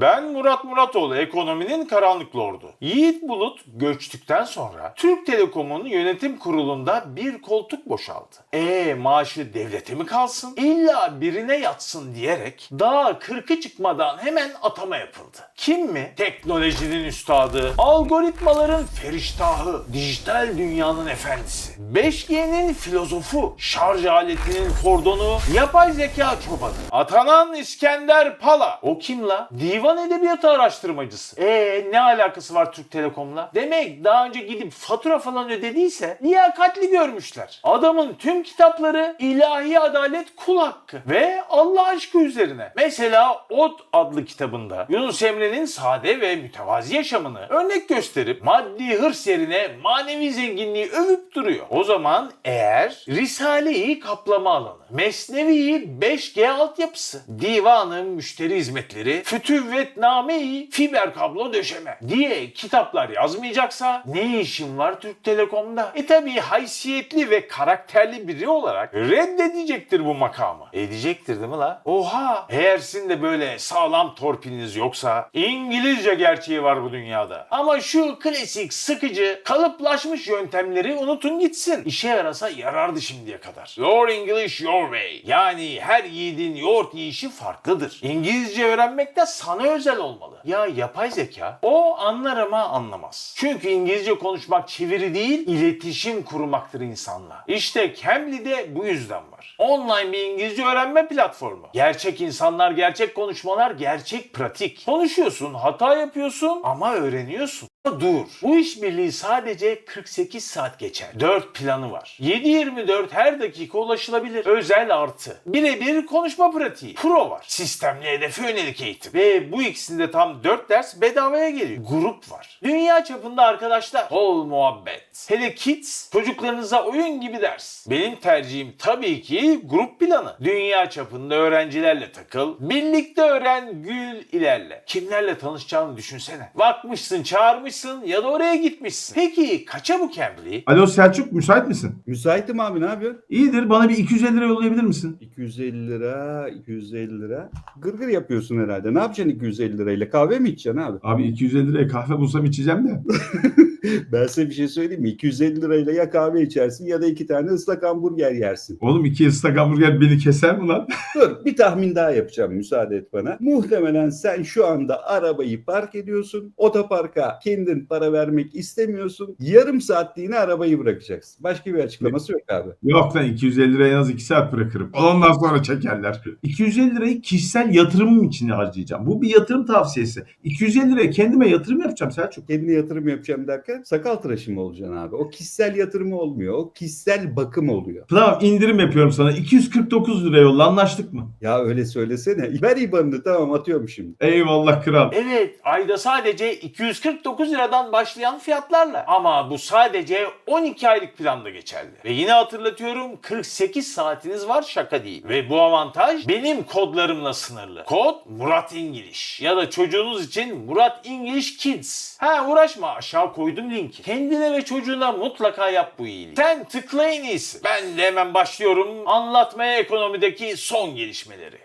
Ben Murat Muratoğlu, ekonominin karanlık lordu. Yiğit Bulut göçtükten sonra Türk Telekom'un yönetim kurulunda bir koltuk boşaldı. E maaşı devlete mi kalsın? İlla birine yatsın diyerek daha 40'ı çıkmadan hemen atama yapıldı. Kim mi? Teknolojinin üstadı, algoritmaların feriştahı, dijital dünyanın efendisi, 5G'nin filozofu, şarj aletinin kordonu, yapay zeka çobanı, atanan İskender Pala. O kim la? Divan edebiyatı araştırmacısı. E ne alakası var Türk Telekom'la? Demek daha önce gidip fatura falan ödediyse liyakatli görmüşler. Adamın tüm kitapları ilahi adalet kul hakkı ve Allah aşkı üzerine. Mesela Ot adlı kitabında Yunus Emre'nin sade ve mütevazi yaşamını örnek gösterip maddi hırs yerine manevi zenginliği övüp duruyor. O zaman eğer Risale-i kaplama alanı, Mesnevi 5G altyapısı, divanın müşteri hizmetleri, fütüvvetname-i fiber kablo döşeme diye kitaplar yazmayacaksa ne işin var Türk Telekom'da? E tabi haysiyetli ve karakterli biri olarak reddedecektir bu makamı. Edecektir değil mi la? Oha! Eğer sizin de böyle sağlam torpiliniz yoksa İngilizce gerçeği var bu dünyada. Ama şu klasik sıkıcı kalıplaşmış yöntemleri unutun gitsin. İşe yarasa yarardı şimdiye kadar. Your English your way. Yani her yiğidin yoğurt yiyişi farklıdır. İngilizce öğrenmek de sana özel olmalı. Ya yapay zeka o anlar ama anlamaz. Çünkü İngilizce konuşmak çeviri değil, iletişim kurmaktır insanla. İşte Cambly'de bu yüzden var. Online bir İngilizce öğrenme platformu. Gerçek insanlar, gerçek konuşmalar, gerçek pratik. Konuşuyorsun, hata yapıyorsun ama öğreniyorsun. Dur. Bu işbirliği sadece 48 saat geçer. 4 planı var. 7-24 her dakika ulaşılabilir. Özel artı. Birebir konuşma pratiği. Pro var. Sistemli hedefe yönelik eğitim. Ve bu ikisinde tam 4 ders bedavaya geliyor. Grup var. Dünya çapında arkadaşlar. Bol muhabbet. Hele kids çocuklarınıza oyun gibi ders. Benim tercihim tabii ki grup planı. Dünya çapında öğrencilerle takıl. Birlikte öğren, gül, ilerle. Kimlerle tanışacağını düşünsene. Bakmışsın, çağırmışsın ya da oraya gitmişsin. Peki kaça bu Cambly? Alo Selçuk müsait misin? Müsaitim abi ne yapıyorsun? İyidir bana bir 250 lira yollayabilir misin? 250 lira, 250 lira. Gırgır yapıyorsun herhalde. Ne yapacaksın 250 lirayla? Kahve mi içeceksin abi? Abi 250 liraya kahve bulsam içeceğim de. Ben size bir şey söyleyeyim mi? 250 lirayla ya kahve içersin ya da iki tane ıslak hamburger yersin. Oğlum iki ıslak hamburger beni keser mi lan? Dur bir tahmin daha yapacağım müsaade et bana. Muhtemelen sen şu anda arabayı park ediyorsun. Otoparka kendin para vermek istemiyorsun. Yarım saatliğine arabayı bırakacaksın. Başka bir açıklaması yok abi. Yok lan 250 liraya en az 2 saat bırakırım. Ondan sonra çekerler. 250 lirayı kişisel yatırımım için harcayacağım. Bu bir yatırım tavsiyesi. 250 liraya kendime yatırım yapacağım Selçuk. Kendine yatırım yapacağım derken sakal tıraşı mı olacaksın abi? O kişisel yatırımı olmuyor. O kişisel bakım oluyor. Tamam indirim yapıyorum sana. 249 lira yolla anlaştık mı? Ya öyle söylesene. Ver IBAN'ını tamam atıyorum şimdi. Eyvallah kral. Evet, ayda sadece 249 liradan başlayan fiyatlarla. Ama bu sadece 12 aylık planda geçerli. Ve yine hatırlatıyorum 48 saatiniz var şaka değil. Ve bu avantaj benim kodlarımla sınırlı. Kod Murat İngiliş. Ya da çocuğunuz için Murat English Kids. Ha uğraşma aşağı koydum linki. Kendine ve çocuğuna mutlaka yap bu iyiliği. Sen tıkla en iyisi. Ben de hemen başlıyorum anlatmaya ekonomideki son gelişmeleri.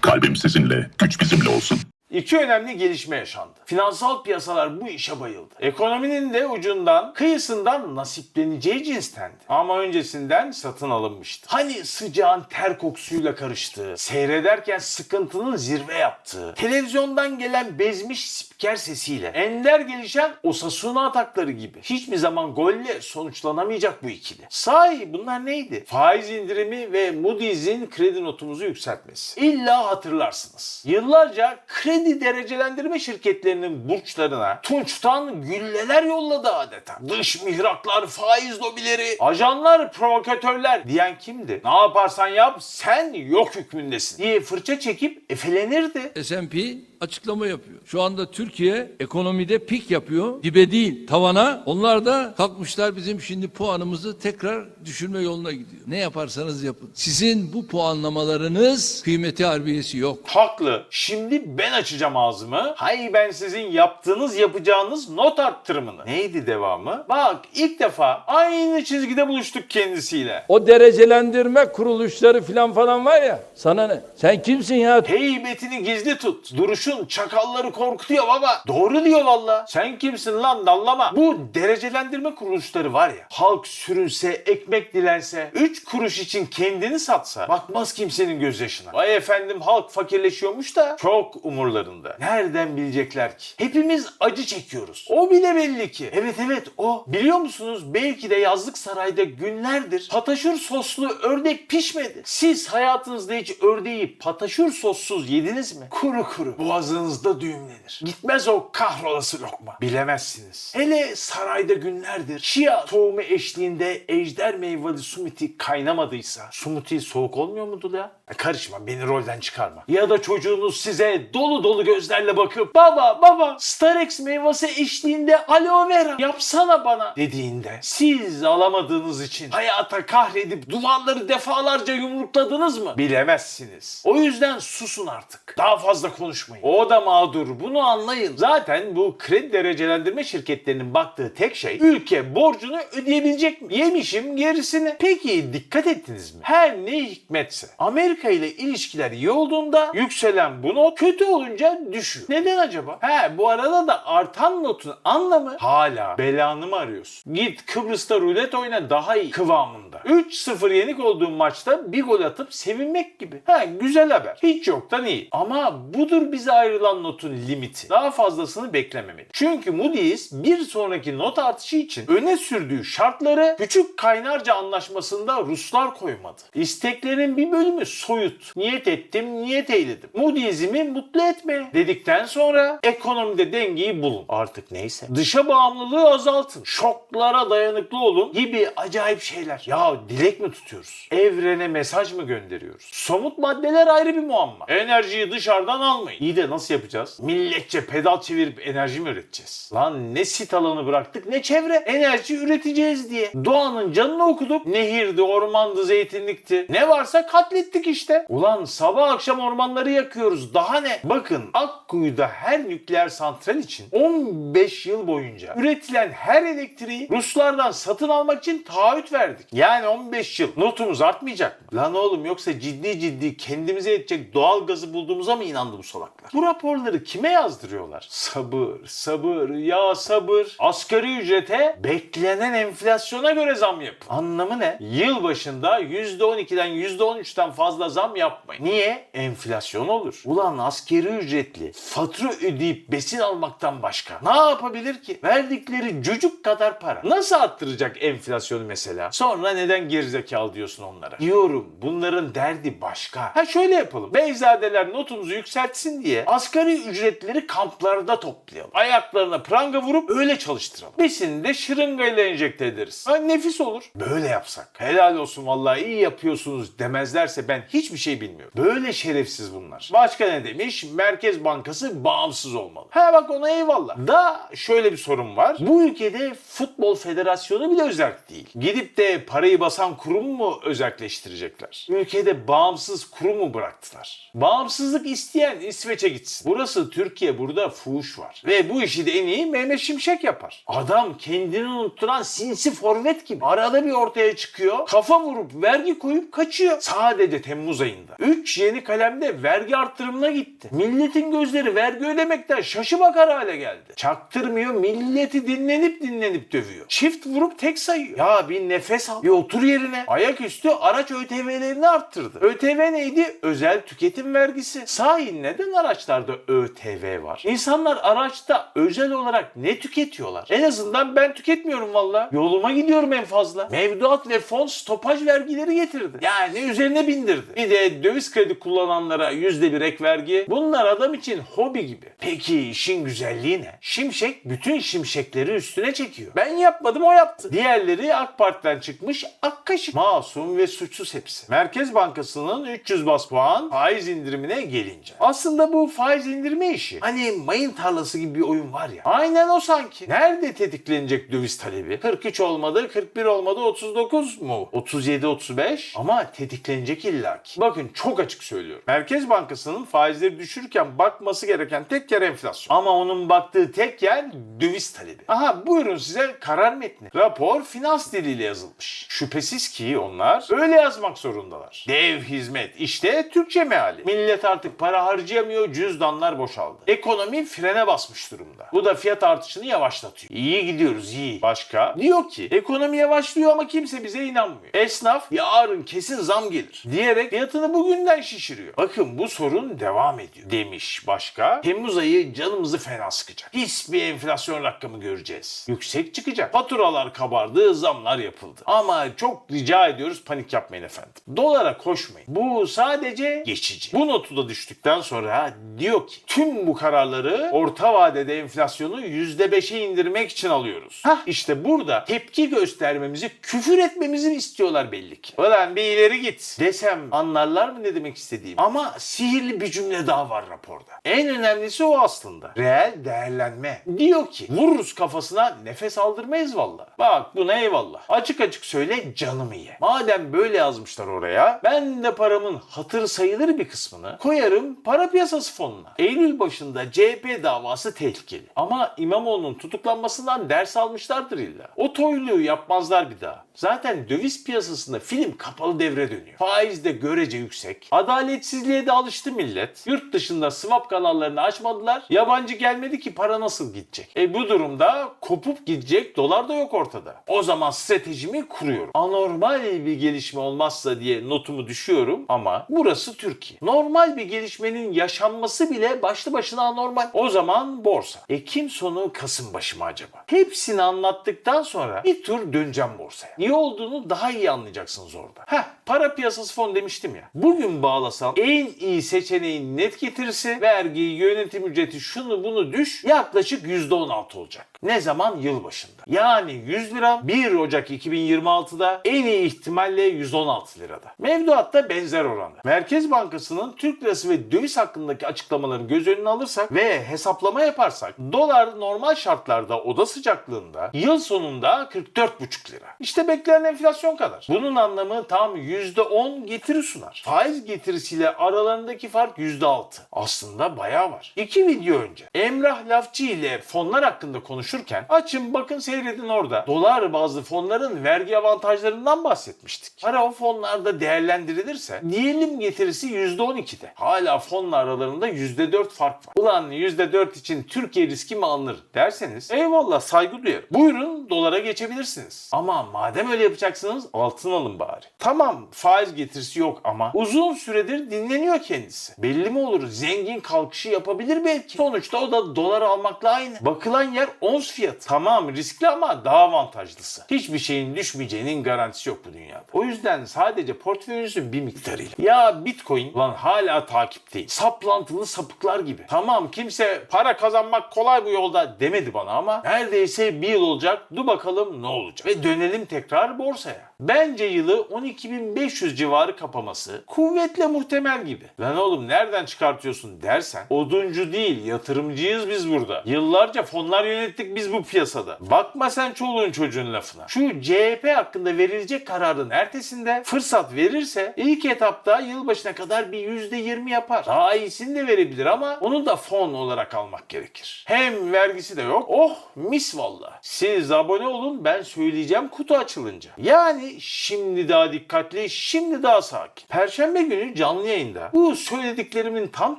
Kalbim sizinle, güç bizimle olsun. İki önemli gelişme yaşandı. Finansal piyasalar bu işe bayıldı. Ekonominin de ucundan, kıyısından nasipleneceği cinstendi. Ama öncesinden satın alınmıştı. Hani sıcağın ter kokusuyla karıştığı, seyrederken sıkıntının zirve yaptığı, televizyondan gelen bezmiş spiker sesiyle, ender gelişen Osasuna atakları gibi. Hiçbir zaman golle sonuçlanamayacak bu ikili. Sahi bunlar neydi? Faiz indirimi ve Moody's'in kredi notumuzu yükseltmesi. İlla hatırlarsınız. Yıllarca kredi derecelendirme şirketlerinin burçlarına Tunç'tan gülleler yolladı adeta. Dış mihraklar, faiz lobileri, ajanlar, provokatörler diyen kimdi? Ne yaparsan yap sen yok hükmündesin diye fırça çekip efelenirdi. S&P açıklama yapıyor. Şu anda Türkiye ekonomide pik yapıyor. Dibe değil tavana. Onlar da kalkmışlar bizim şimdi puanımızı tekrar düşürme yoluna gidiyor. Ne yaparsanız yapın. Sizin bu puanlamalarınız kıymeti harbiyesi yok. Haklı. Şimdi ben açacağım ağzımı. Hay ben sizin yaptığınız yapacağınız not arttırımını. Neydi devamı? Bak ilk defa aynı çizgide buluştuk kendisiyle. O derecelendirme kuruluşları falan falan var ya. Sana ne? Sen kimsin ya? Heybetini gizli tut. Duruşun çakalları korkutuyor baba. Doğru diyor valla. Sen kimsin lan dallama. Bu derecelendirme kuruluşları var ya. Halk sürünse, ekmek dilense, 3 kuruş için kendini satsa bakmaz kimsenin gözyaşına. Vay efendim halk fakirleşiyormuş da çok umurlarında. Nereden bilecekler ki? Hepimiz acı çekiyoruz. O bile belli ki. Evet evet o. Biliyor musunuz belki de yazlık sarayda günlerdir pataşur soslu ördek pişmedi. Siz hayatınızda hiç ördeği pataşur sossuz yediniz mi? Kuru kuru. Boğazınızda düğümlenir. Gitmez o kahrolası lokma. Bilemezsiniz. Hele sarayda günlerdir şia tohumu eşliğinde ejder meyveli sumiti kaynamadıysa sumiti soğuk olmuyor mudur ya? Karışma beni rolden çıkarma. Ya da çocuğunuz size dolu dolu gözlerle bakıp baba baba Starex meyvesi eşliğinde aloe vera yapsana bana dediğinde siz alamadığınız için hayata kahredip duvarları defalarca yumrukladınız mı? Bilemezsiniz. O yüzden susun artık. Daha fazla konuşmayın. O da mağdur. Bunu anlayın. Zaten bu kredi derecelendirme şirketlerinin baktığı tek şey ülke borcunu ödeyebilecek mi? Yemişim gerisini. Peki dikkat ettiniz mi? Her ne hikmetse Amerika ile ilişkiler iyi olduğunda yükselen bu not kötü olunca düşüyor. Neden acaba? He bu arada da artan notun anlamı hala belanı mı arıyorsun? Git Kıbrıs'ta rulet oyna daha iyi kıvamında. 3-0 yenik olduğun maçta bir gol atıp sevinmek gibi. Ha güzel haber. Hiç yoktan iyi. Ama budur bize ayrılan notun limiti. Daha fazlasını beklememeli. Çünkü Moody's bir sonraki not artışı için öne sürdüğü şartları Küçük Kaynarca Anlaşması'nda Ruslar koymadı. İsteklerin bir bölümü soyut. Niyet ettim, niyet eyledim. Moody's'imi mutlu etme dedikten sonra ekonomide dengeyi bulun. Artık neyse. Dışa bağımlılığı azaltın. Şoklara dayanıklı olun gibi acayip şeyler. Ya dilek mi tutuyoruz? Evrene mesaj mı gönderiyoruz? Somut maddeler ayrı bir muamma. Enerjiyi dışarıdan almayın. İyi de nasıl yapacağız? Milletçe pedal çevirip enerji mi üreteceğiz? Lan ne sit alanı bıraktık ne çevre. Enerji üreteceğiz diye. Doğanın canını okuduk. Nehirdi, ormandı, zeytinlikti. Ne varsa katlettik işte. Ulan sabah akşam ormanları yakıyoruz. Daha ne? Bakın Akkuyu'da her nükleer santral için 15 yıl boyunca üretilen her elektriği Ruslardan satın almak için taahhüt verdik. Yani 15 yıl. Notumuz artmayacak mı? Lan oğlum yoksa ciddi ciddi kendimize yetecek doğal gazı bulduğumuza mı inandı bu salaklar? Bu raporları kime yazdırıyorlar? Sabır, sabır, ya sabır. Asgari ücrete beklenen enflasyona göre zam yapın. Anlamı ne? Yıl başında %12'den %13'ten fazla zam yapmayın. Niye? Enflasyon olur. Ulan askeri ücretli fatura ödeyip besin almaktan başka ne yapabilir ki? Verdikleri cücük kadar para. Nasıl arttıracak enflasyonu mesela? Sonra neden gerizekalı diyorsun onlara? Diyorum bunların derdi başka. Ha şöyle yapalım. Beyzadeler notumuzu yükseltsin diye asgari ücretleri kamplarda toplayalım. Ayaklarına pranga vurup öyle çalıştıralım. Besini de şırıngayla enjekte ederiz. Ha nefis olur. Böyle yapsak. Helal olsun vallahi iyi yapıyorsunuz demezlerse ben hiçbir şey bilmiyorum. Böyle şerefsiz bunlar. Başka ne demiş? Merkez Bankası bağımsız olmalı. Ha bak ona eyvallah. Da şöyle bir sorun var. Bu ülkede futbol federasyonu bile özerk değil. Gidip de parayı basan kurum mu özelleştirecekler? Ülkede bağımsız kurum mu bıraktılar? Bağımsızlık isteyen İsveç'e gitsin. Burası Türkiye burada fuhuş var. Ve bu işi de en iyi Mehmet Şimşek yapar. Adam kendini unutturan sinsi forvet gibi. Arada bir ortaya çıkıyor. Kafa vurup vergi koyup kaçıyor. Sadece Temmuz ayında. 3 yeni kalemde vergi arttırımına gitti. Milletin gözleri vergi ödemekten şaşı bakar hale geldi. Çaktırmıyor milleti dinlenip dinlenip dövüyor. Çift vurup tek sayıyor. Ya bir nefes al. Bir otur yerine. Ayaküstü araç ÖTV'lerini arttırdı. ÖTV neydi? Özel tüketim vergisi. Sahi neden araçlarda ÖTV var? İnsanlar araçta özel olarak ne tüketiyorlar? En azından ben tüketmiyorum valla. Yoluma gidiyorum en fazla. Mevduat ve fon stopaj vergileri getirdi. Yani üzerine bindirdi. Bir de döviz kredi kullananlara yüzde bir ek vergi. Bunlar adam için hobi gibi. Peki işin güzelliği ne? Şimşek bütün şimşekleri üstüne çekiyor. Ben yapmadım o yaptı. Diğerleri AK Parti'den çıkmış ak kaşık. Masum ve suçsuz hepsi. Merkez Bankası'nın 300 bas puan faiz indirimine gelince. Aslında bu faiz indirme işi. Hani mayın tarlası gibi bir oyun var ya. Aynen o sanki. Nerede tetiklenecek döviz talebi? 43 olmadı, 41 olmadı, 39 mu? 37, 35 ama tetiklenecek illaki. Bakın çok açık söylüyorum. Merkez Bankası'nın faizleri düşürürken bakması gereken tek yer enflasyon. Ama onun baktığı tek yer döviz talebi. Aha buyurun size karar metni. Rapor finans diliyle yazılmış. Şüphesiz ki onlar öyle yazmak zorundalar. Dev hizmet işte Türkçe meali. Millet artık para harcayamıyor, cüzdanlar boşaldı. Ekonomi frene basmış durumda. Bu da fiyat artışını yavaşlatıyor. İyi gidiyoruz iyi. Başka? Diyor ki ekonomi yavaşlıyor ama kimse bize inanmıyor. Esnaf yarın kesin zam gelir diyerek fiyatını bugünden şişiriyor. Bakın bu sorun devam ediyor demiş başka. Temmuz ayı canımızı fena sıkacak. Pis bir enflasyon rakamı göreceğiz. Yüksek çıkacak. Faturalar kabardı, zamlar yapıldı. Ama çok rica ediyoruz panik yapmayın efendim. Dolara koşmayın. Bu sadece geçici. Bu notu da düştükten sonra diyor ki tüm bu kararları orta vadede enflasyonu %5'e indirmek için alıyoruz. Hah işte burada tepki göstermemizi, küfür etmemizi istiyorlar belli ki. Ulan bir ileri git desem anlarlar mı ne demek istediğim? Ama sihirli bir cümle daha var raporda. En önemlisi o aslında. Reel değerlenme. Diyor ki vururuz kafasına nefes aldırmayız valla. Bak buna eyvallah. Açık açık söyle canımı ye. Madem böyle yazmışlar oraya ben de paramın hatır sayılır bir kısmını koyarım para piyasası fonuna. Eylül başında CHP davası tehlikeli. Ama İmamoğlu'nun tutuklanmasından ders almışlardır illa. O toyluğu yapmazlar bir daha. Zaten döviz piyasasında film kapalı devre dönüyor. Faiz de görece yüksek. Adaletsizliğe de alıştı millet. Yurt dışında swap kanallarını açmadılar. Yabancı gelmedi ki para nasıl gidecek? E bu durumda kopup gidecek dolar da yok ortada. O zaman stratejimi kuruyorum. Anormal bir gelişme olmazsa diye notumu düşüyorum ama burası Türkiye. Normal bir gelişmenin yaşanması bile başlı başına anormal. O zaman borsa. Ekim sonu Kasım başı mı acaba? Hepsini anlattıktan sonra bir tur döneceğim borsaya. Niye olduğunu daha iyi anlayacaksınız orada. Heh para piyasası fon demiştim ya. Bugün bağlasam en iyi seçeneğin net getirisi, vergi, yönetim ücreti şunu bunu düş yaklaşık %16 olacak. Ne zaman? Yılbaşında. Yani 100 lira 1 Ocak 2026'da en iyi ihtimalle 116 lirada. Mevduatta benzer oranda. Merkez Bankası'nın Türk lirası ve döviz hakkındaki açıklamaları göz önüne alırsak ve hesaplama yaparsak dolar normal şartlarda oda sıcaklığında yıl sonunda 44,5 lira. İşte beklenen enflasyon kadar. Bunun anlamı tam %10 getiri sunar. Faiz getirisiyle aralarındaki fark %6. Aslında bayağı var. İki video önce Emrah Lafçı ile fonlar hakkında konuşurken açın bakın seyredin orada. Dolar bazlı fonların vergi avantajlarından bahsetmiştik. Para o fonlarda değerlendirilirse diyelim getirisi %12'de. Hala fonla aralarında %4 fark var. Ulan %4 için Türkiye riski mi alınır derseniz eyvallah saygı duyarım. Buyurun dolara geçebilirsiniz. Ama madem öyle yapacaksınız altın alın bari. Tamam faiz getirisi yok ama uzun süredir dinleniyor kendisi. Belli mi olur zengin kalkışı yapabilir belki. Sonuçta o da dolar almakla aynı. Bakılan yer ons fiyatı. Tamam riskli ama daha avantajlısı. Hiçbir şeyin düşmeyeceğinin garantisi yok bu dünyada. O yüzden sadece portföyünüzün bir miktarıyla. Ya bitcoin lan hala takipteyim. Saplantılı sapıklar gibi. Tamam kimse para kazanmak kolay bu yolda demedi bana ama neredeyse bir yıl olacak. Dur bakalım ne olacak. Ve dönelim tekrar borsaya. Bence yılı 12.500 civarı kapaması kuvvetle muhtemel gibi. Lan oğlum nereden çıkartıyorsun dersen oduncu değil yatırımcıyız biz burada. Yıllarca fonlar yönettik biz bu piyasada. Bakma sen çoluğun çocuğun lafına. Şu CHP hakkında verilecek kararın ertesinde fırsat verirse ilk etapta yılbaşına kadar bir %20 yapar. Daha iyisini de verebilir ama onu da fon olarak almak gerekir. Hem vergisi de yok. Oh mis valla. Siz abone olun ben söyleyeceğim kutu açılınca. Yani şimdi daha dikkatli, şimdi daha sakin. Perşembe günü canlı yayında bu söylediklerimin tam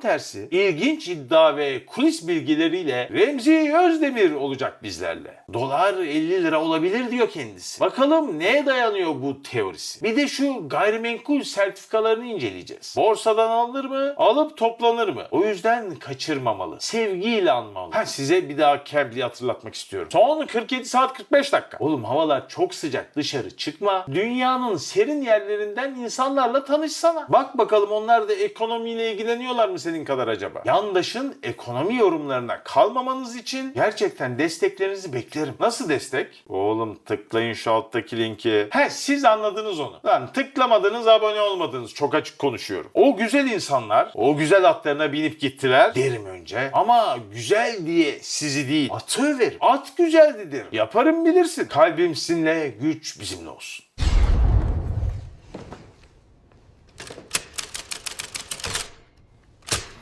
tersi ilginç iddia ve kulis bilgileriyle Remzi Özdemir olacak bizlerle. Dolar 50 lira olabilir diyor kendisi. Bakalım neye dayanıyor bu teorisi? Bir de şu gayrimenkul sertifikalarını inceleyeceğiz. Borsadan alınır mı? Alıp toplanır mı? O yüzden kaçırmamalı. Sevgiyle anmalı. Ha size bir daha Cambly'i hatırlatmak istiyorum. Son 47 saat 45 dakika. Oğlum havalar çok sıcak. Dışarı çıkma. Dünyanın serin yerlerinden insanlarla tanışsana. Bak bakalım onlar da ekonomiyle ilgileniyorlar mı senin kadar acaba? Yandaşın ekonomi yorumlarına kalmamanız için gerçekten desteklerinizi beklerim. Nasıl destek? Oğlum tıklayın şu alttaki linki. He siz anladınız onu. Lan tıklamadınız abone olmadınız. Çok açık konuşuyorum. O güzel insanlar o güzel atlarına binip gittiler derim önce. Ama güzel diye sizi değil atı överim. At güzeldi derim. Yaparım bilirsin. Kalbim sizinle güç bizimle olsun.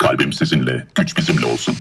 Kalbim sizinle, güç bizimle olsun.